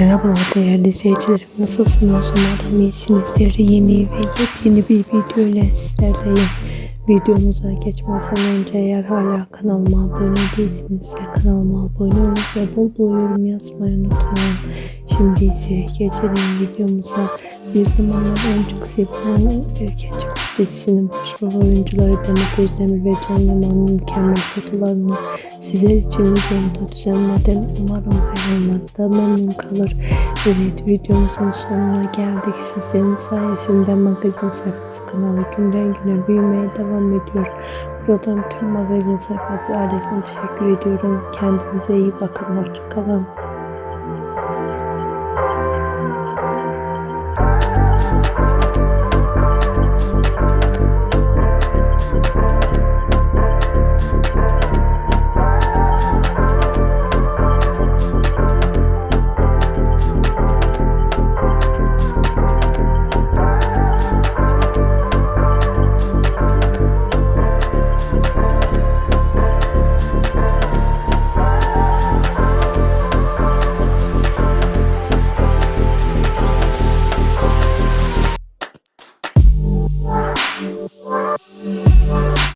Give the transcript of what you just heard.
Merhabalar değerli izleyicilerim. Nasılsınız? Umarım iyisinizdir. Yeni ve yepyeni bir video ile sizlerleyim. Videomuza geçmeden önce eğer hala kanalıma abone değilseniz de kanalıma abone olun ve bol bol yorum yazmayı unutmayın. Şimdi ise geçelim videomuza. Bir zamanlar çok sevilen Erken Çıkış dizisinin başrol oyuncuları Demet Özdemir ve Can Yaman'ın mükemmel fotolarını sizler için videomda düzenledim. Umarım hayranlar da memnun kalır. Evet videomuzun sonuna geldik. Sizlerin sayesinde magazin sayfası kanalı günden güne büyümeye devam ediyor. Buradan tüm magazin sayfası ailesine teşekkür ediyorum. Kendinize iyi bakın. Hoşçakalın. Bye.